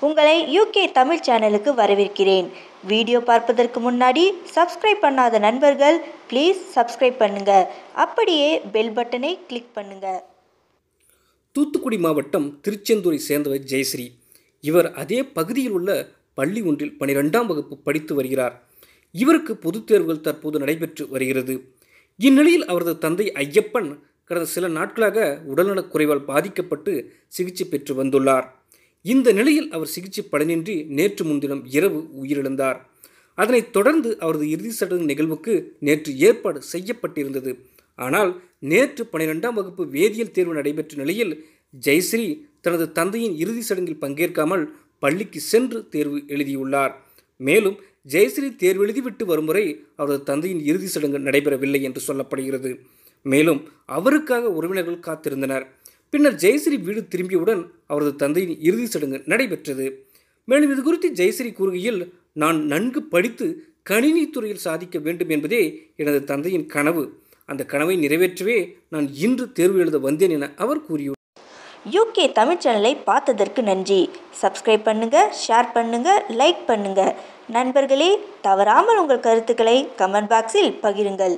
உங்களை யூகே தமிழ் சேனலுக்கு வரவேற்கிறேன். வீடியோ பார்ப்பதற்கு முன்னாடி சப்ஸ்கிரைப் பண்ணாத நண்பர்கள் ப்ளீஸ் சப்ஸ்கிரைப் பண்ணுங்க. அப்படியே பெல் பட்டனை கிளிக் பண்ணுங்க. தூத்துக்குடி மாவட்டம் திருச்செந்தூரை சேர்ந்தவர் ஜெயஸ்ரீ. இவர் அதே பகுதியில் உள்ள பள்ளி ஒன்றில் பனிரெண்டாம் வகுப்பு படித்து வருகிறார். இவருக்கு பொதுத் தேர்வுகள் தற்போது நடைபெற்று வருகிறது. இந்நிலையில் அவரது தந்தை ஐயப்பன் கடந்த சில நாட்களாக உடல்நலக் குறைவால் பாதிக்கப்பட்டு சிகிச்சை பெற்று வந்துள்ளார். இந்த நிலையில் அவர் சிகிச்சை பலனின்றி நேற்று முன்தினம் இரவு உயிரிழந்தார். அதனைத் தொடர்ந்து அவரது இறுதி சடங்கு நிகழ்வுக்கு நேற்று ஏற்பாடு செய்யப்பட்டிருந்தது. ஆனால் நேற்று பனிரெண்டாம் வகுப்பு வேதியியல் தேர்வு நடைபெற்ற நிலையில் ஜெயஸ்ரீ தனது தந்தையின் இறுதி சடங்கில் பங்கேற்காமல் பள்ளிக்கு சென்று தேர்வு எழுதியுள்ளார். மேலும் ஜெயஸ்ரீ தேர்வு எழுதிவிட்டு வரும் வரை அவரது தந்தையின் இறுதி சடங்கு நடைபெறவில்லை என்று சொல்லப்படுகிறது. மேலும் அவருக்காக உறவினர்கள் காத்திருந்தனர். பின்னர் ஜெயஸ்ரீ வீடு திரும்பியவுடன் அவரது தந்தையின் இறுதி சடங்கு நடைபெற்றது. மேலும் இது குறித்து ஜெயஸ்ரீ கூறுகையில் நான் நன்கு படித்து கணினி துறையில் சாதிக்க வேண்டும் என்பதே எனது தந்தையின் கனவு. அந்த கனவை நிறைவேற்றவே நான் இன்று தேர்வு எழுத வந்தேன் என அவர் கூறியுள்ளார். யூகே தமிழ் சேனலை பார்த்ததற்கு நன்றி. சப்ஸ்கிரைப் பண்ணுங்க ஷேர் பண்ணுங்க லைக் பண்ணுங்க. நண்பர்களே தவறாமல் உங்கள் கருத்துக்களை கமெண்ட் பாக்ஸில் பகிருங்கள்.